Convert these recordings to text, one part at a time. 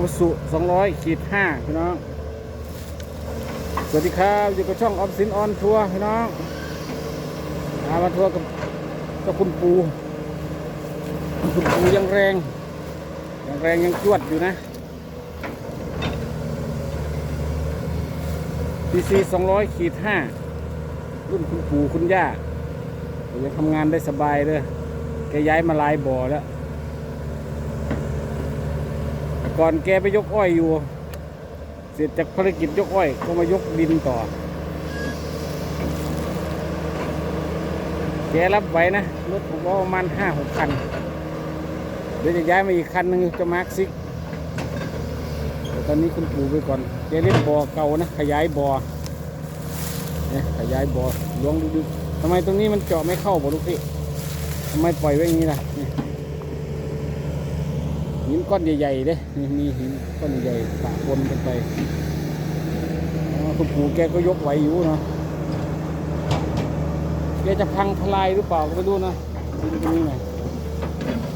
คูสุ200ขีด5พี่น้อง สวัสดีครับอยู่กับช่องออมสินออนทัวร์พี่น้องมามาทัวร์กับกับคุณปู คุณปูยังแรง ยังแรงยังจวดอยู่นะ PC 200ขีด5รุ่นคุณปู่คุณย่ายังทำงานได้สบายเลยแกย้ายมาลายบ่อแล้ว ก่อนแกไปยกอ้อยอยู่ เสร็จจากภารกิจยกอ้อย ก็มายกดินต่อ แกรับไหวนะ รถผมว่าประมาณห้าหกคัน เดี๋ยวจะย้ายมาอีกคันหนึ่งจะมาร์คซิกแต่ตอนนี้คุณปู่ไปก่อนแกเล่นบ่อเก่านะ ขยายบ่อเนี่ยขยายบ่อล้วงดูๆทำไมตรงนี้มันเจาะไม่เข้าบ่ลูกพี่ทำไมปล่อยไว้อย่างนี้ล่ะ หินก้อนใหญ่ๆเด้มีหินก้อนใหญ่ปะปนกันไปคุณปู่แกก็ยกไหวอยู่เนาะแกจะพังทลายหรือเปล่าก็ไม่รู้นะดินตรงนี้หน่อย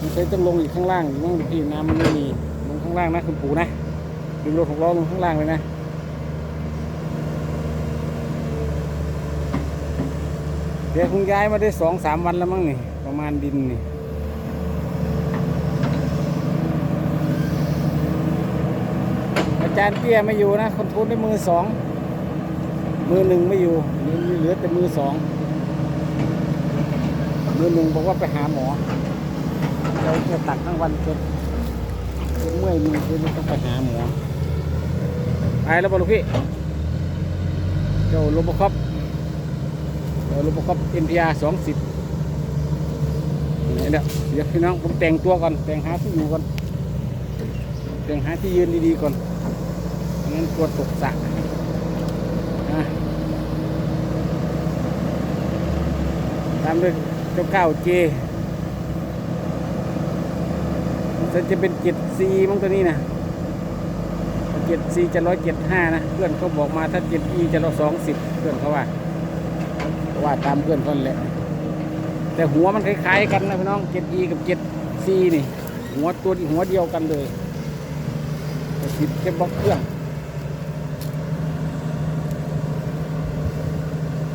มันใช้ต้องลงอีกข้างล่างอีกบ้างพี่น้ำมันไม่มีลงข้างล่างนะคุณปู่นะดึงรถหกล้อลงข้างล่างเลยนะเดี๋ยวคงย้ายมาได้สองสามวันแล้วมั้งนี่ประมาณดินนี่อา จารย์เตี้ยไม่อยู่นะ คนทุนได้มือสองมือหนึ่งไม่อยู่เหลือแต่มือสองมือหนึ่งบอกว่าไปหาหมอเราจะตักทั้งวันจนจนเมื่อยมือจนต้องไปหาหมอไปแล้วบอลูกพี่เจ้าโรบคอปเจ้าโรบคอป NPR สองสิบนี่เดี๋ยเดี๋ยวพี่น้องผมแต่งตัวก่อนแต่งหาที่อยู่ก่อนแต่งหาที่ยืนดีๆก่อน งั้นกลัวตกสระอะตามด้วยเจ้าเก้าเจมันจะเป็นเจ็ดซีมั้งตัวนี้นะเจ็ดซีจะร้อยเจ็ดห้านะ เพื่อนเขาบอกมาถ้าเจ็ดอีจะร้อยสองสิบเพื่อนเขาว่าว่าตามเพื่อนเขาแหละแต่หัวมันคล้ายๆกันนะพี่น้องเจ็ดอีกับเจ็ดซีนี่ หัวตัวหัวเดียวกันเลยติดแค่บล็อกเครื่อง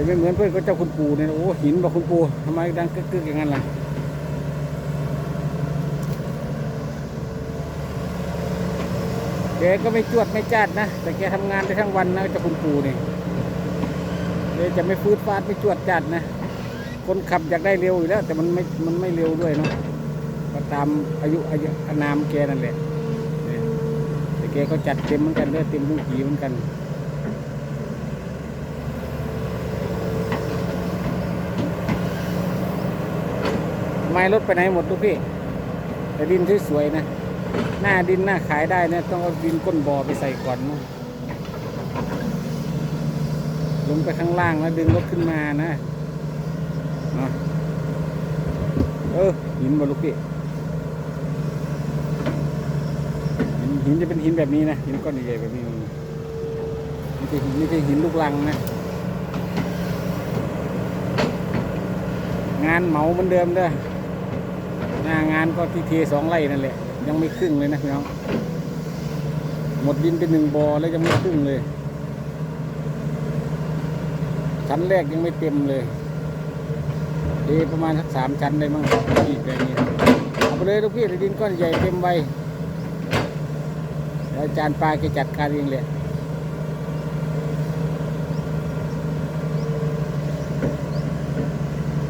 แต่ไม่เหมือนเพื่อนก็เจ้าคุณปู่เนี่ยโอ้หินบอกคุณปู่ทำไมดังกึกๆอย่างนั้นล่ะแกก็ไม่จวดไม่จาดนะ แต่แกทำงานได้ทั้งวันนะเจะคุณปู่นี่ยแกจะไม่ฟืดฟาดไม่จวดจัดนะ คนขับอยากได้เร็วอยู่แล้ว แต่มันไม่มันไม่เร็วด้วยเนาะก็ตามอายุอายุอานามแกนั่นแหละแต่แกก็จัดเต็มเหมือนกันเด้อเต็มทุกขีเหมือนกัน ไม้รถไปไหนหมดทุกพี่ แต่ดินสวยๆนะ หน้าดินหน้าขายได้เนี่ยต้องเอาดินก้นบ่อไปใส่ก่อนมั้งลงไปข้างล่างแล้วดึงรถขึ้นมานะเนาะเออหินบอลูกพี่หินหินจะเป็นหินแบบนี้นะหินก้อนใหญ่ๆแบบนี้ไม่ใช่หินไม่ใช่หินลูกลังนะ งานเหมาเหมือนเดิมเด้อ หน้างานก็ที่เทสองไร่นั่นแหละ ยังไม่ครึ่งเลยนะพี่น้องหมดดินเป็นหนึ่งบอแล้วยังไม่ครึ่งเลย ชั้นแรกยังไม่เต็มเลยเอประมาณสักสามชั้นเลยมั้งอีกอย่างนี้เอาไปเลยลูกพี่ดินก้อนใหญ่เต็มใบแล้วอาจารย์ปลาแกจัดการเองเลย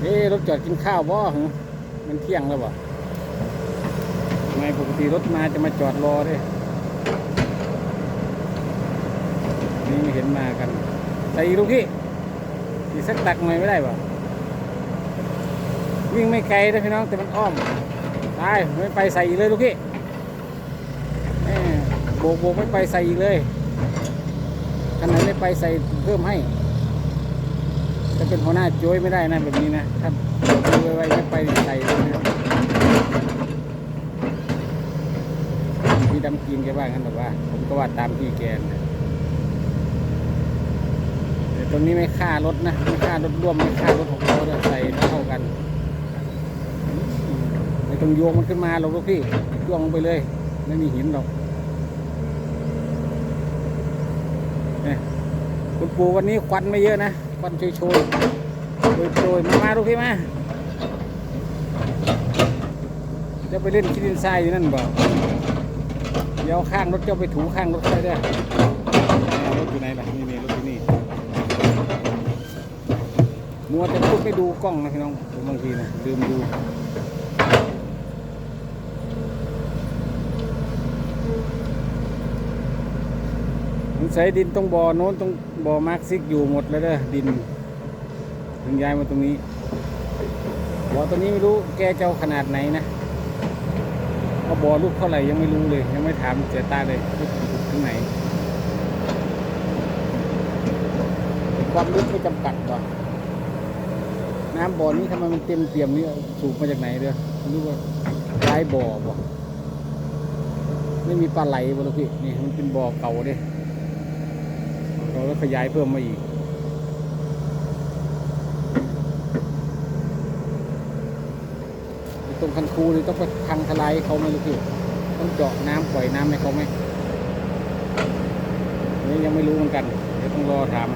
เอ๊รถจอดกินข้าวบ่หึ มันเที่ยงแล้วบ่ทำไมปกติรถมาจะมาจอดรอด้วยนี่ไม่เห็นมากันใส่ลูกพี่อีกสักตักหน่อยไม่ได้ป่ะวิ่งไม่ไกลนะพี่น้องแต่มันอ้อมตายไม่ไปใส่อีกเลยลูกพี่โบกโบกไม่ไปใส่อีกเลยคันไหนไม่ไปใส่เพิ่มให้ จะเป็นหัวหน้าโจ้ยไม่ได้นะแบบนี้นะถ้าดูไวๆไม่ไปใส่เลยนะพี่ดำกินแกว่างั้นแบบว่า ผมก็ว่าตามพี่แกนะแต่ตรงนี้ไม่ค่ารถนะไม่ค่ารถร่วมไม่ค่ารถของเขาใส่เท่ากันไม่ต้องโยงมันขึ้นมาหรอกลูกพี่ย่วงลงไปเลย ไม่มีหินหรอกเนี่ยคุณปู่วันนี้ควันไม่เยอะนะ ควันโชยโชยโชยโชยมามาลูกพี่มาจะไปเล่นขี้ดินทรายอยู่นั่นบ่เดี๋ยวเอาข้างรถเจ้าไปถูข้างรถใครได้รถอยู่ไหนล่ะนี่นี่รถอยู่นี่มัวแต่พูดไม่ดูกล้องนะพี่น้องบางทีนะลืมดู มันใส่ดินตรงบ่อโน้นตรงบ่อมาร์คซิกอยู่หมดแล้วเด้อดิน ถึงย้ายมาตรงนี้บ่อตัวนี้ไม่รู้แกเจะเอาขนาดไหนนะเอาบ่อลูกเท่าไหร่ยังไม่รู้เลย ยังไม่ถามเสียตาเลยลูกถึงไหนความลึกไม่จำกัดก่อนน้ำบ่อนี้ทำไมมันเต็มเปี่ยมนี่สูบมาจากไหนเด้อไม่รู้ว่าท้ายบ่อบ่ไม่มีปลาไหลบ่ลูกพี่นี่มันเป็นบ่อเก่าเด้ เราก็ขยายเพิ่มมาอีก ตรงคันคูนี่ต้องไปพังทลายเขาไหมลูกพี่ต้องเจาะน้ำปล่อยน้ำให้เขาไหมนี่ยังไม่รู้เหมือนกัน เดี๋ยวต้องรอถาม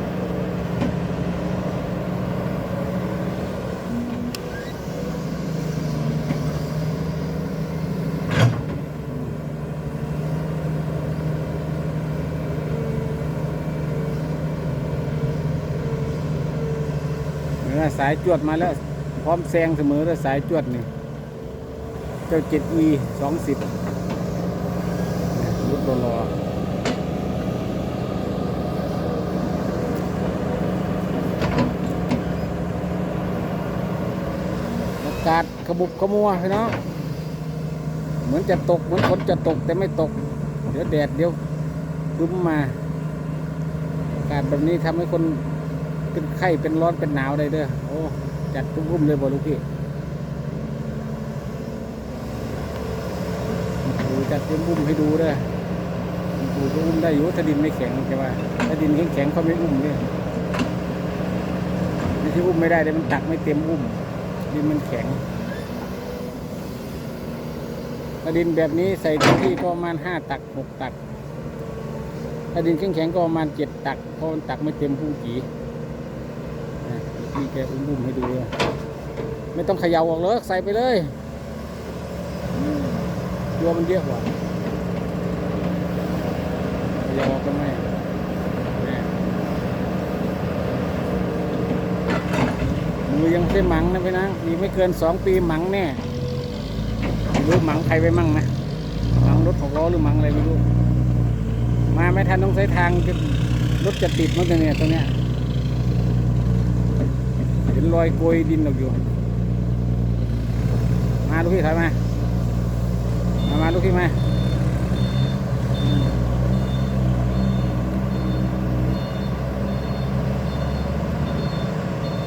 สายจวดมาแล้ว พร้อมแซงเสมอแล้วสายจวดนี่เจ้า 7e 20รถรอรออากาศขบุบขมัวพี่น้องเหมือนจะตก เหมือนฝนจะตกแต่ไม่ตก เดี๋ยวแดดเดี๋ยวรึ้มมาอากาศแบบนี้ทำให้คนเป็นไข้เป็นร้อนเป็นหนาวได้เด้อ จัดรุ่มๆเลยบ่ลูกพี่ดูจัดเต็มบุ้มให้ดูด้อดูก็อุ้มได้อยู่ถ้าดินไม่แข็งใช่ป่ะถ้าดินแข็งๆเขาไม่อุ้มเนี่ยไม่ใช่อุ้มไม่ได้แต่มันตักไม่เต็มอุ้ม ดินมันแข็งถ้าดินแบบนี้ใส่ที่ก็ประมาณห้าตักหกตักถ้าดินแข็งๆก็ประมาณเจ็ดตักเพราะมันตักไม่เต็มพุ่งกีนะ พี่แกอุ้มบุ้มให้ดูเลยไม่ต้องเขย่าออกเลยใส่ไปเลยตัวมันเยอะกว่าเขย่าออกก็ไม่มือยังไม่หมังนะพี่นะอีกไม่เกินสองปีหมังแน่รู้หมังใครไปมั่งนะหมังรถหกล้อหรือหมังอะไรไม่รู้มาไม่ทันต้องใช้ทางรถจะติดมั้งเนี่ยตรงเนี้ย นรอยโกยดินออกอยู่ มาลูกพี่ถอยมา มามาลูกพี่มา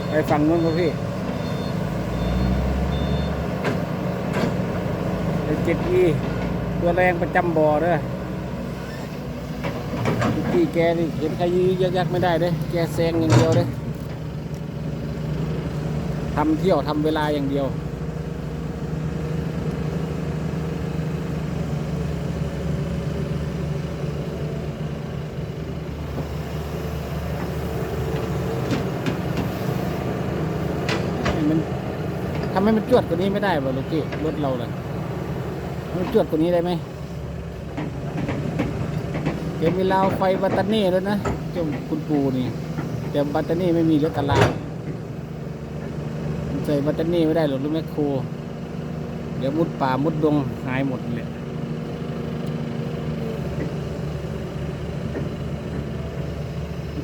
ไปฝั่งนู้นลูกพี่ไปเจ็ดอีตัวแรงประจำบ่อเด้อลูกพี่แกนี่เห็นใครยื้อยักไม่ได้เด้แกแซงอย่างเดียวเด้ ทำเที่ยวทำเวลาอย่างเดียว มันทำให้มันจวดกว่านี้ไม่ได้บ่ลูกพี่รถเราเลยมันจวดกว่านี้ได้ไหมเก็บเวลาวไฟบัตเตอร์นี่แล้วนะเจ้าคุณปูนี่แต่บัตเตอร์นี่ไม่มีรถตลาด ใส่บัตเตอร์นี่ไม่ได้หรอกลูกแมคโครเดี๋ยวมุดป่ามุดดงหายหมดเลย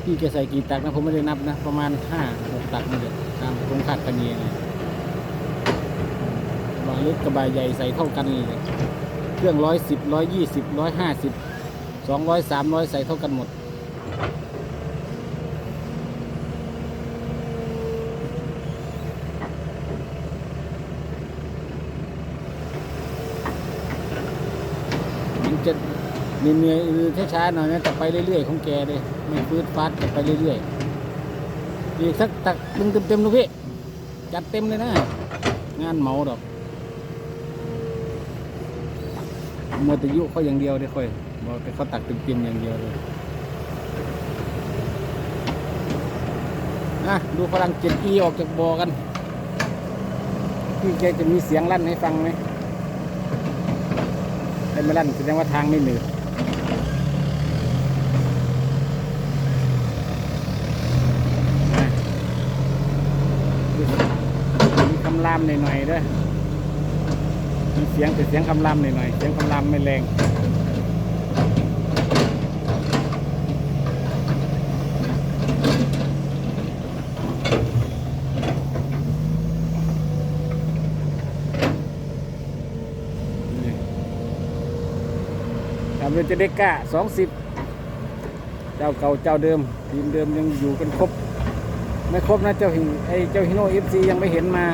พี่แกใส่กี่ตักนะ ผมไม่ได้นับนะ ประมาณห้าหกตักนี่แหละตามตรงคาดคะเนเลยบางเล็กกระบะใหญ่ใส่เท่ากันเลยเครื่องร้อยสิบร้อยยี่สิบร้อยห้าสิบสองร้อยสามร้อยใส่เท่ากันหมด มันจะเหนื่อยๆช้าๆหน่อยนะแต่ไปเรื่อยๆของแกเลยไม่ฟืดฟาดแต่ไปเรื่อยๆอีกสักตักตึงเต็มๆลูกพี่จัดเต็มเลยนะ งานเมาดอกมัวแต่ยุเขาอย่างเดียวได้ค่อยบอกแต่เขาตักเต็มๆอย่างเดียวเลยอะดูพลังเจ็ดอีออกจากบ่อกันพี่แกจะมีเสียงลั่นให้ฟังไหม แต่ไม่ลั่นแสดงว่าทางไม่หนืดอะมีคำรามหน่อยๆด้วยมีเสียงแต่เสียงคำรามหน่อยๆ เสียงคำรามไม่แรง ทำเป็นเจเด็กก้าสองสิบเจ้าเก่าเจ้าเดิม ทีมเดิมยังอยู่กันครบ ไม่ครบนะเจ้าหิไอเจ้าฮิโน่เอฟซียังไม่เห็นมา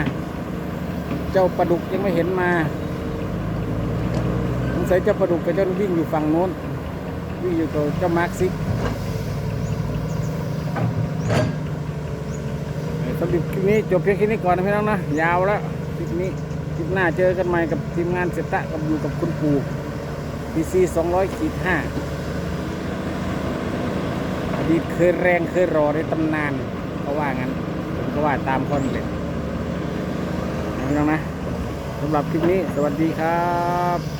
เจ้าปลาดุกยังไม่เห็นมาสงสัยเจ้าปลาดุกกับเจ้าวิ่งอยู่ฝั่งโน้น วิ่งอยู่กับเจ้ามาร์คซิกสำหรับคลิปนี้จบเพียงแค่นี้ก่อนนะพี่น้องนะ ยาวแล้วคลิปนี้คลิปหน้าเจอกันใหม่กับทีมงานเสตะกับอยู่กับคุณปู่ พีซีสองร้อยขีดห้าอดีตเคยแรงเคยรอในตำนานเขาว่างั้น ผมก็ว่าตามคนเลยนะพี่น้องนะสำหรับคลิปนี้ สวัสดีครับ